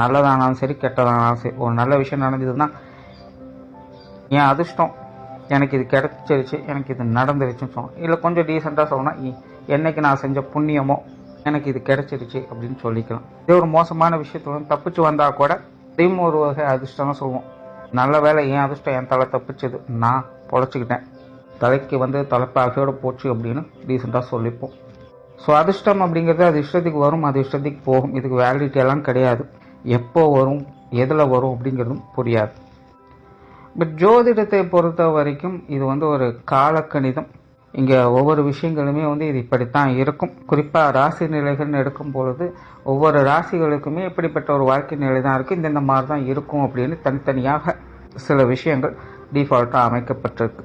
நல்லதானாலும் சரி கெட்டதானாலும் சரி ஒரு நல்ல விஷயம் நடந்ததுன்னா என் அதிர்ஷ்டம் எனக்கு இது கிடச்சிருச்சு எனக்கு இது நடந்துருச்சுன்னு சொல்லணும் இல்லை கொஞ்சம் டீசெண்டாக சொல்லணும் என்னைக்கு நான் செஞ்ச புண்ணியமோ எனக்கு இது கிடச்சிருச்சு அப்படின்னு சொல்லிக்கலாம். இதே ஒரு மோசமான விஷயத்துல தப்பிச்சு வந்தால் கூட அதையும் ஒரு வகை அதிர்ஷ்டம் தான் சொல்லுவோம். நல்ல வேலை என் அதிர்ஷ்டம் என் தலை தப்பிச்சது நான் பொழைச்சிக்கிட்டேன். தலைக்கு வந்து தலைப்பாகையோடு போச்சு அப்படின்னு டீசெண்டாக சொல்லிப்போம். ஸோ அதிர்ஷ்டம் அப்படிங்கிறது அது இஷ்டத்துக்கு வரும் அது இஷ்டத்துக்கு போகும். இதுக்கு வேலிடிட்டி எல்லாம் கிடையாது. எப்போ வரும் எதில் வரும் அப்படிங்கிறதும் புரியாது. பட் ஜோதிடத்தை பொறுத்த வரைக்கும் இது வந்து ஒரு காலக்கணிதம். இங்கே ஒவ்வொரு விஷயங்களுமே வந்து இது இப்படித்தான் இருக்கும். குறிப்பாக ராசி நிலைகள்னு எடுக்கும் பொழுது ஒவ்வொரு ராசிகளுக்குமே இப்படிப்பட்ட ஒரு வாழ்க்கை நிலை தான் இருக்குது இந்தந்த மாதிரி தான் இருக்கும் அப்படின்னு தனித்தனியாக சில விஷயங்கள் டிஃபால்ட்டாக அமைக்கப்பட்டிருக்கு.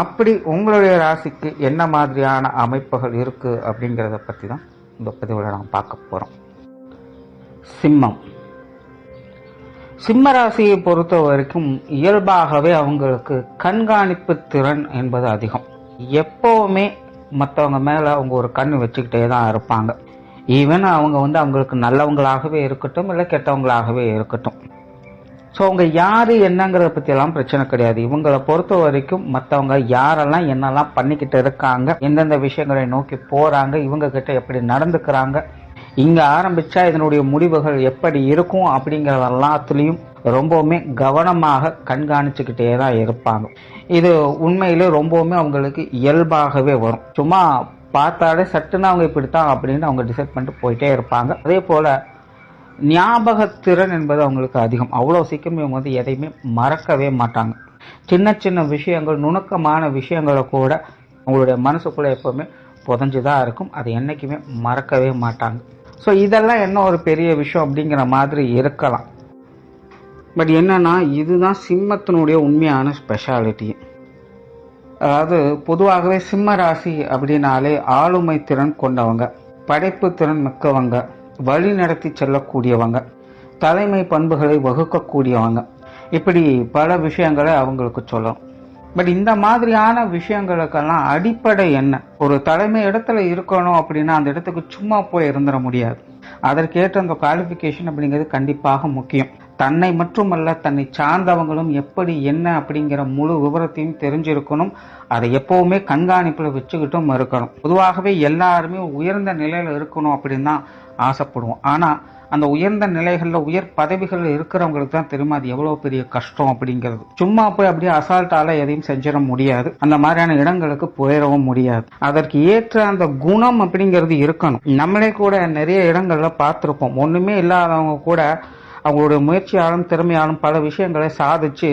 அப்படி உங்களுடைய ராசிக்கு என்ன மாதிரியான அமைப்புகள் இருக்குது அப்படிங்கிறத பற்றி தான் இந்த பதிவில் நாம் பார்க்க போகிறோம் சிம்மம். சிம்ம ராசியை பொறுத்த வரைக்கும் இயல்பாகவே அவங்களுக்கு கண்காணிப்பு திறன் என்பது அதிகம். எப்போவுமே மற்றவங்க மேலே அவங்க ஒரு கண் வச்சுக்கிட்டே தான் இருப்பாங்க. ஈவன் அவங்க வந்து அவங்களுக்கு நல்லவங்களாகவே இருக்கட்டும் இல்லை கெட்டவங்களாகவே இருக்கட்டும். ஸோ அவங்க யார் என்னங்கிறத பற்றியெல்லாம் பிரச்சனை கிடையாது. இவங்களை பொறுத்த வரைக்கும் மற்றவங்க யாரெல்லாம் என்னெல்லாம் பண்ணிக்கிட்டு இருக்காங்க எந்தெந்த விஷயங்களை நோக்கி போகிறாங்க இவங்க கிட்ட எப்படி நடந்துக்கிறாங்க இங்கே ஆரம்பித்தா இதனுடைய முடிவுகள் எப்படி இருக்கும் அப்படிங்கிற எல்லாத்துலேயும் ரொம்பவுமே கவனமாக கண்காணிச்சுக்கிட்டே தான் இருப்பாங்க. இது உண்மையிலே ரொம்பவுமே அவங்களுக்கு இயல்பாகவே வரும். சும்மா பார்த்தாலே சட்டுன்னு அவங்க இப்படித்தான் அப்படின்னு அவங்க டிசைட் பண்ணிட்டு போயிட்டே இருப்பாங்க. அதே போல் ஞாபகத்திறன் என்பது அவங்களுக்கு அதிகம். அவ்வளோ சீக்கிரம் இவங்க வந்து எதையுமே மறக்கவே மாட்டாங்க. சின்ன சின்ன விஷயங்கள் நுணுக்கமான விஷயங்களை கூட அவங்களுடைய மனசுக்குள்ளே எப்போவுமே புதஞ்சு தான் இருக்கும். அது என்றைக்குமே மறக்கவே மாட்டாங்க. ஸோ இதெல்லாம் என்ன ஒரு பெரிய விஷயம் அப்படிங்கிற மாதிரி இருக்கலாம். பட் என்னன்னா இதுதான் சிம்மத்தினுடைய உண்மையான ஸ்பெஷாலிட்டி அதாவது பொதுவாகவே சிம்ம ராசி அப்படின்னாலே ஆளுமை திறன் கொண்டவங்க படைப்பு திறன் மிக்கவங்க வழி நடத்தி செல்லக்கூடியவங்க தலைமை பண்புகளை வகுக்கக்கூடியவங்க. இப்படி பல விஷயங்களை அவங்களுக்கு சொல்லணும். பட் இந்த மாதிரியான விஷயங்களுக்கெல்லாம் அடிப்படை என்ன? ஒரு தலைமை இடத்துல இருக்கணும் அப்படின்னா அந்த இடத்துக்கு சும்மா போய் இருந்துட முடியாது. அதற்கேற்ற அந்த குவாலிஃபிகேஷன் அப்படிங்கிறது கண்டிப்பாக முக்கியம். தன்னை மட்டுமல்ல தன்னை சார்ந்தவங்களும் எப்படி என்ன அப்படிங்கிற முழு விவரத்தையும் தெரிஞ்சிருக்கணும். அதை எப்போவுமே கண்காணிப்பில் வச்சுக்கிட்டும் இருக்கணும். பொதுவாகவே எல்லாருமே உயர்ந்த நிலையில் இருக்கணும் அப்படின்னா ஆசைப்படுவோம். ஆனால் அந்த உயர்ந்த நிலைகளில் உயர் பதவிகளில் இருக்கிறவங்களுக்கு தான் தெரியுமா அது எவ்வளோ பெரிய கஷ்டம் அப்படிங்கிறது. சும்மா போய் அப்படியே அசால்ட்டால் எதையும் செஞ்சிட முடியாது. அந்த மாதிரியான இடங்களுக்கு போயிடவும் முடியாது. அதற்கு ஏற்ற அந்த குணம் அப்படிங்கிறது இருக்கணும். நம்மளே கூட நிறைய இடங்களில் பார்த்துருப்போம். ஒன்றுமே இல்லாதவங்க கூட அவங்களுடைய முயற்சியாலும் திறமையாலும் பல விஷயங்களை சாதிச்சு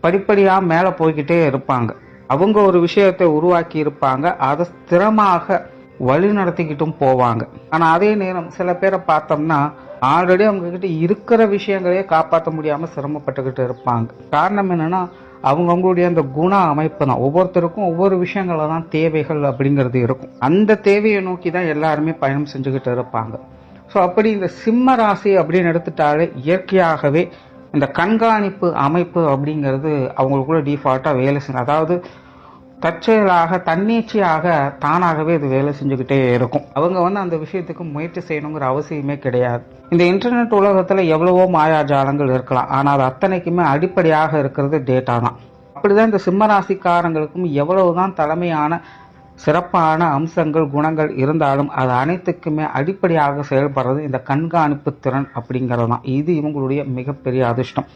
படிப்படியாக மேலே போய்கிட்டே இருப்பாங்க. அவங்க ஒரு விஷயத்தை உருவாக்கி இருப்பாங்க அதை ஸ்திரமாக வழி நடத்திக்கிட்டும் போவாங்க. ஆனால் அதே நேரம் சில பேரை பார்த்தோம்னா ஆல்ரெடி அவங்க கிட்ட இருக்கிற விஷயங்களையே காப்பாற்ற முடியாமல் சிரமப்பட்டுக்கிட்டு இருப்பாங்க. காரணம் என்னன்னா அவங்கவுங்களுடைய அந்த குண அமைப்பு தான். ஒவ்வொருத்தருக்கும் ஒவ்வொரு விஷயங்கள தான் தேவைகள் அப்படிங்கிறது இருக்கும். அந்த தேவையை நோக்கி தான் எல்லாருமே பயணம் செஞ்சுக்கிட்டு இருப்பாங்க. ஸோ அப்படி இந்த சிம்ம ராசி அப்படின்னு எடுத்துட்டாலே இயற்கையாகவே இந்த கண்காணிப்பு அமைப்பு அப்படிங்கிறது அவங்களுக்குள்ள டிஃபால்ட்டாக வேலை செய்யும். அதாவது தற்செயலாக தன்னிச்சையாக தானாகவே இது வேலை செஞ்சுக்கிட்டே இருக்கும். அவங்க வந்து அந்த விஷயத்துக்கு முயற்சி செய்யணுங்கிற அவசியமே கிடையாது. இந்த இன்டர்நெட் உலகத்தில் எவ்வளவோ மாயாஜாலங்கள் இருக்கலாம். ஆனால் அது அத்தனைக்குமே அடிப்படையாக இருக்கிறது டேட்டா தான். அப்படிதான் இந்த சிம்மராசிக்காரங்களுக்கும் எவ்வளவுதான் தலைமையான சிறப்பான அம்சங்கள் குணங்கள் இருந்தாலும் அது அனைத்துக்குமே அடிப்படையாக செயல்படுறது இந்த கண்காணிப்பு திறன் அப்படிங்கிறது தான். இது இவங்களுடைய மிகப்பெரிய அதிர்ஷ்டம்.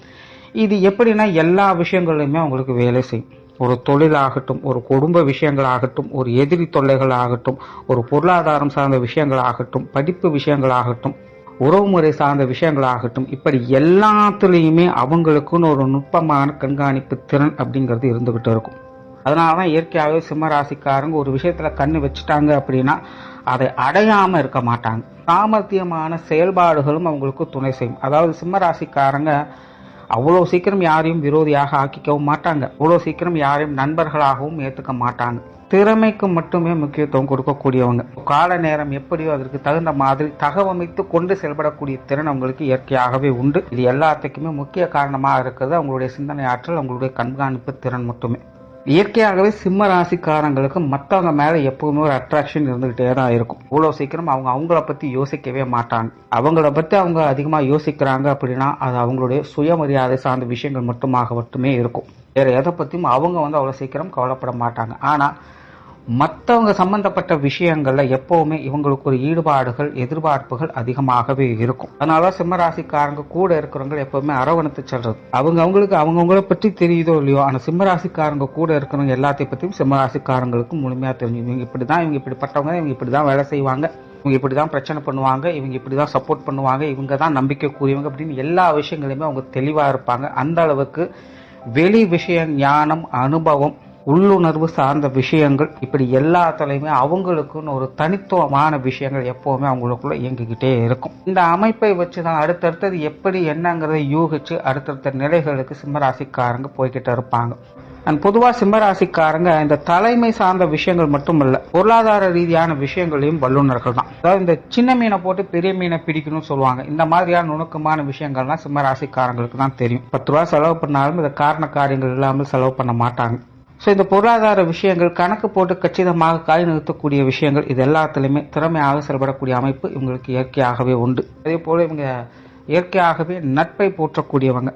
இது எப்படின்னா எல்லா விஷயங்கள்லையுமே அவங்களுக்கு வேலை செய்யும். ஒரு தொழிலாகட்டும் ஒரு குடும்ப விஷயங்களாகட்டும் ஒரு எதிரி தொல்லைகள் ஆகட்டும் ஒரு பொருளாதாரம் சார்ந்த விஷயங்களாகட்டும் படிப்பு விஷயங்களாகட்டும் உறவுமுறை சார்ந்த விஷயங்களாகட்டும் இப்படி எல்லாத்துலேயுமே அவங்களுக்குன்னு ஒரு நுட்பமான கண்காணிப்பு திறன் அப்படிங்கிறது இருந்துக்கிட்டு இருக்கும். அதனால தான் இயற்கையாகவே சிம்மராசிக்காரங்க ஒரு விஷயத்தில் கண்ணு வச்சுட்டாங்க அப்படின்னா அதை அடையாமல் இருக்க மாட்டாங்க. சாமர்த்தியமான செயல்பாடுகளும் அவங்களுக்கு துணை செய்யும். அதாவது சிம்மராசிக்காரங்க அவ்வளோ சீக்கிரம் யாரையும் விரோதியாக ஆக்கிக்கவும் மாட்டாங்க. அவ்வளோ சீக்கிரம் யாரையும் நண்பர்களாகவும் ஏற்றுக்க மாட்டாங்க. திறமைக்கு மட்டுமே முக்கியத்துவம் கொடுக்கக்கூடியவங்க. கால நேரம் எப்படியோ அதற்கு தகுந்த மாதிரி தகவமைத்து கொண்டு செயல்படக்கூடிய திறன் அவங்களுக்கு இயற்கையாகவே உண்டு. இது எல்லாத்துக்குமே முக்கிய காரணமாக இருக்கிறது. அவங்களுடைய சிந்தனை ஆற்றல் அவங்களுடைய கண்காணிப்பு திறன் மட்டுமே. இயற்கையாகவே சிம்ம ராசிக்காரங்களுக்கு மற்றவங்க மேல எப்பவுமே ஒரு அட்ராக்ஷன் இருந்துகிட்டே தான் இருக்கும். இவ்வளவு சீக்கிரம் அவங்க அவங்கள பத்தி யோசிக்கவே மாட்டாங்க. அவங்கள பத்தி அவங்க அதிகமா யோசிக்கிறாங்க அப்படின்னா அது அவங்களுடைய சுயமரியாதை சார்ந்த விஷயங்கள் மட்டுமாக மட்டுமே இருக்கும். வேற எதை பத்தியும் அவங்க வந்து அவ்வளவு சீக்கிரம் கவலைப்பட மாட்டாங்க. ஆனா மற்றவங்க சம்பந்தப்பட்ட விஷயங்கள்ல எப்பவுமே இவங்களுக்கு ஒரு ஈடுபாடுகள் எதிர்பார்ப்புகள் அதிகமாகவே இருக்கும். அதனால சிம்மராசிக்காரங்க கூட இருக்கிறவங்க எப்பவுமே அரவணைத்து செல்றது. அவங்க அவங்களுக்கு அவங்கவுங்கள பற்றி தெரியுதோ இல்லையோ ஆனா சிம்மராசிக்காரங்க கூட இருக்கிறவங்க எல்லாத்தையும் பற்றியும் சிம்மராசிக்காரங்களுக்கு முழுமையா தெரிஞ்சு இவங்க இப்படிதான் இவங்க இப்படிப்பட்டவங்க இவங்க இப்படிதான் வேலை செய்வாங்க. இவங்க இப்படிதான் பிரச்சனை பண்ணுவாங்க. இவங்க இப்படிதான் சப்போர்ட் பண்ணுவாங்க. இவங்க தான் நம்பிக்கைக்குரியவங்க அப்படின்னு எல்லா விஷயங்களையுமே அவங்க தெளிவாக இருப்பாங்க. அந்த அளவுக்கு வெளி விஷயம் ஞானம் அனுபவம் உள்ளுணர்வு சார்ந்த விஷயங்கள் இப்படி எல்லாத்துலேயுமே அவங்களுக்குன்னு ஒரு தனித்துவமான விஷயங்கள் எப்போவுமே அவங்களுக்குள்ள இயங்கிக்கிட்டே இருக்கும். இந்த அமைப்பை வச்சு தான் அடுத்தடுத்தது எப்படி என்னங்கிறத யூகிச்சு அடுத்தடுத்த நிலைகளுக்கு சிம்மராசிக்காரங்க போய்கிட்டு இருப்பாங்க. அண்ட் பொதுவாக சிம்மராசிக்காரங்க இந்த தலைமை சார்ந்த விஷயங்கள் மட்டும் இல்லை பொருளாதார ரீதியான விஷயங்களையும் வல்லுநர்கள் தான். அதாவது இந்த சின்ன மீனை போட்டு பெரிய மீனை பிடிக்கணும்னு சொல்லுவாங்க. இந்த மாதிரியான நுணுக்கமான விஷயங்கள்லாம் சிம்மராசிக்காரங்களுக்கு தான் தெரியும். பத்து ரூபா செலவு பண்ணாலும் இந்த காரண காரியங்கள் இல்லாமல் செலவு பண்ண மாட்டாங்க. ஸோ இந்த பொருளாதார விஷயங்கள் கணக்கு போட்டு கச்சிதமாக காய் நிறுத்தக்கூடிய விஷயங்கள் இது எல்லாத்துலேயுமே திறமையாக செயல்படக்கூடிய அமைப்பு இவங்களுக்கு இயற்கையாகவே உண்டு. அதே போல் இவங்க இயற்கையாகவே நட்பை போற்றக்கூடியவங்க.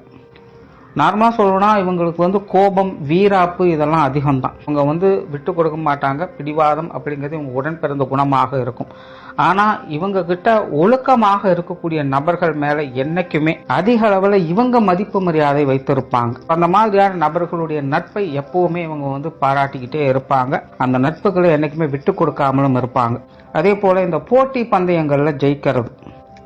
நார்மலாக சொல்லணும்னா இவங்களுக்கு வந்து கோபம் வீராப்பு இதெல்லாம் அதிகம்தான். இவங்க வந்து விட்டு கொடுக்க மாட்டாங்க. பிடிவாதம் அப்படிங்கிறது இவங்க உடன் பிறந்த குணமாக இருக்கும். ஆனால் இவங்க கிட்ட ஒழுக்கமாக இருக்கக்கூடிய நபர்கள் மேலே என்னைக்குமே அதிக அளவில் இவங்க மதிப்பு மரியாதை வைத்திருப்பாங்க. அந்த மாதிரியான நபர்களுடைய நட்பை எப்பவுமே இவங்க வந்து பாராட்டிக்கிட்டே இருப்பாங்க. அந்த நட்புகளை என்றைக்குமே விட்டு கொடுக்காமலும் இருப்பாங்க. அதே போல் இந்த போட்டி பந்தயங்களில் ஜெயிக்கிறது.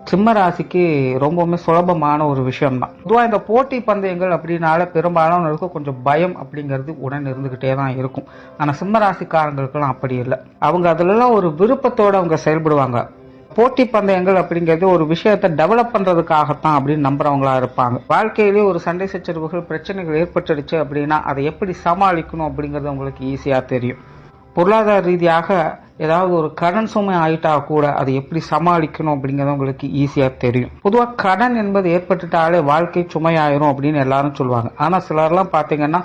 சிம்ம ராசிக்கு ரொம்பவுமே சுலபமான ஒரு விஷயம் தான் பொதுவாக இந்த போட்டி பந்தயங்கள் அப்படின்னால பெரும்பாலானவர்களுக்கு கொஞ்சம் பயம் அப்படிங்கிறது உடன் இருந்துகிட்டே தான் இருக்கும். ஆனால் சிம்ம ராசிக்காரங்களுக்கெல்லாம் அப்படி இல்லை. அவங்க அதுலலாம் ஒரு விருப்பத்தோட அவங்க செயல்படுவாங்க. போட்டி பந்தயங்கள் அப்படிங்கிறது ஒரு விஷயத்தை டெவலப் பண்ணுறதுக்காகத்தான் அப்படின்னு நம்புறவங்களா இருப்பாங்க. வாழ்க்கையிலேயே ஒரு சண்டை சச்சரவுகள் பிரச்சனைகள் ஏற்பட்டுடுச்சு அப்படின்னா அதை எப்படி சமாளிக்கணும் அப்படிங்கிறது உங்களுக்கு ஈஸியாக தெரியும். பொருளாதார ரீதியாக ஏதாவது ஒரு கடன் சுமை ஆயிட்டா கூட அதை எப்படி சமாளிக்கணும் அப்படிங்கிறது உங்களுக்கு ஈஸியா தெரியும். பொதுவாக கடன் என்பது ஏற்பட்டுட்டாலே வாழ்க்கை சுமையாயிரும் அப்படின்னு எல்லாரும் சொல்லுவாங்க. ஆனா சிலர்லாம் பாத்தீங்கன்னா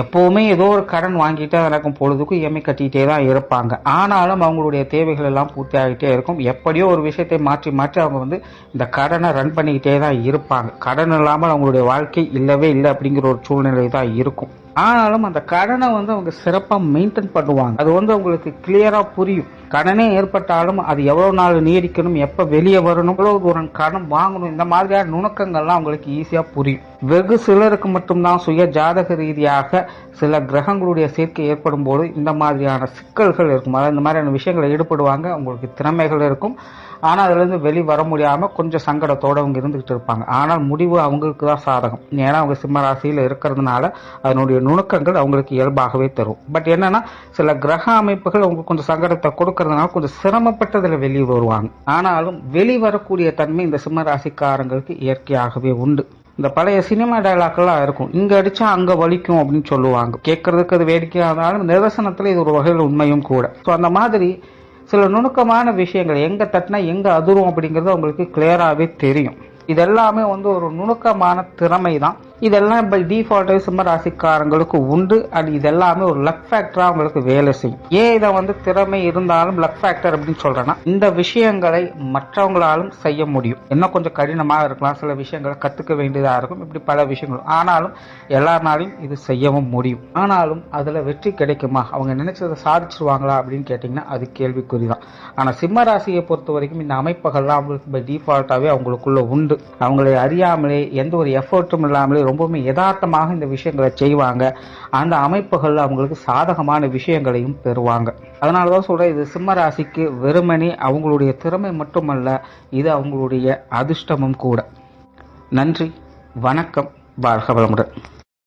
எப்போவுமே ஏதோ ஒரு கடன் வாங்கிட்டே நடக்கும் பொழுதுக்கும் இஎம்ஐ கட்டிக்கிட்டே தான் இருப்பாங்க. ஆனாலும் அவங்களுடைய தேவைகள் எல்லாம் பூர்த்தி ஆகிட்டே இருக்கும். எப்படியோ ஒரு விஷயத்தை மாற்றி மாற்றி அவங்க வந்து இந்த கடனை ரன் பண்ணிக்கிட்டே தான் இருப்பாங்க. கடன் இல்லாமல் அவங்களுடைய வாழ்க்கை இல்லவே இல்லை அப்படிங்கிற ஒரு சூழ்நிலை தான் இருக்கும். ஆனாலும் அந்த கடனை வந்து அவங்க சிறப்பாக மெயின்டைன் பண்ணுவாங்க. அது வந்து அவங்களுக்கு கிளியராக புரியும். கடனே ஏற்பட்டாலும் அது எவ்வளோ நாள் நீடிக்கணும் எப்போ வெளியே வரணும் எவ்வளோ தூரம் கடன் வாங்கணும் இந்த மாதிரியான நுணுக்கங்கள்லாம் அவங்களுக்கு ஈஸியாக புரியும். வெகு சிலருக்கு மட்டும்தான் சுய ஜாதக ரீதியாக சில கிரகங்களுடைய சேர்க்கை ஏற்படும் போது இந்த மாதிரியான சிக்கல்கள் இருக்கும். அதாவது இந்த மாதிரியான விஷயங்களை ஈடுபடுவாங்க அவங்களுக்கு திறமைகள் இருக்கும். ஆனால் அதுலேருந்து வெளி வர முடியாமல் கொஞ்சம் சங்கடத்தோடு அவங்க இருந்துக்கிட்டு இருப்பாங்க. ஆனால் முடிவு அவங்களுக்கு தான் சாதகம். ஏன்னா அவங்க சிம்ம ராசியில் இருக்கிறதுனால அதனுடைய நுணுக்கங்கள் அவங்களுக்கு இயல்பாகவே தரும். பட் என்னன்னா சில கிரக அமைப்புகள் அவங்களுக்கு கொஞ்சம் சங்கடத்தை கொடுக்கறதுனால கொஞ்சம் சிரமப்பட்டதில் வெளியே வருவாங்க. ஆனாலும் வெளி வரக்கூடிய தன்மை இந்த சிம்ம ராசிக்காரங்களுக்கு இயற்கையாகவே உண்டு. இந்த பழைய சினிமா டைலாக்லாம் இருக்கும். இங்க அடிச்சா அங்க வலிக்கும் அப்படின்னு சொல்லுவாங்க. கேட்கறதுக்கு அது வேடிக்கையாக இருந்தாலும் நிதர்சனத்துல இது ஒரு வகையில் உண்மையும் கூட. ஸோ அந்த மாதிரி சில நுணுக்கமான விஷயங்கள் எங்க தட்டினா எங்க அதிரும் அப்படிங்கிறது அவங்களுக்கு கிளியராகவே தெரியும். இதெல்லாமே வந்து ஒரு நுணுக்கமான திறமை தான் இதெல்லாம் இப்போ டிஃபால்ட்டாக சிம்ம ராசிக்காரங்களுக்கு உண்டு. அண்ட் இதெல்லாமே ஒரு லக் ஃபேக்டராக அவங்களுக்கு வேலை செய்யும். ஏன் இதை வந்து திறமை இருந்தாலும் லக் ஃபேக்டர் அப்படின்னு சொல்றேன்னா இந்த விஷயங்களை மற்றவங்களாலும் செய்ய முடியும். இன்னும் கொஞ்சம் கடினமாக இருக்கலாம். சில விஷயங்களை கற்றுக்க வேண்டியதாக இருக்கும். இப்படி பல விஷயங்கள். ஆனாலும் எல்லாருனாலையும் இது செய்யவும் முடியும். ஆனாலும் அதில் வெற்றி கிடைக்குமா? அவங்க நினைச்சதை சாதிச்சிருவாங்களா அப்படின்னு கேட்டிங்கன்னா அது கேள்விக்குறி தான் ஆனால் சிம்ம ராசியை பொறுத்த வரைக்கும் இந்த அமைப்புகள்லாம் அவங்களுக்கு பை டிஃபால்ட்டாகவே அவங்களுக்குள்ள உண்டு. அவங்களை அறியாமலே எந்த ஒரு எஃபர்ட்டும் இல்லாமலே ரொம்பவுமே யதார்த்தமாக இந்த விஷயங்களை செய்வாங்க. அந்த அமைப்புகள் அவங்களுக்கு சாதகமான விஷயங்களையும் பெறுவாங்க. அதனால தான் சொல்கிறேன் இது சிம்ம ராசிக்கு வெறுமனே அவங்களுடைய திறமை மட்டுமல்ல இது அவங்களுடைய அதிர்ஷ்டமும் கூட. நன்றி வணக்கம் வாழ்க வளமுடன்.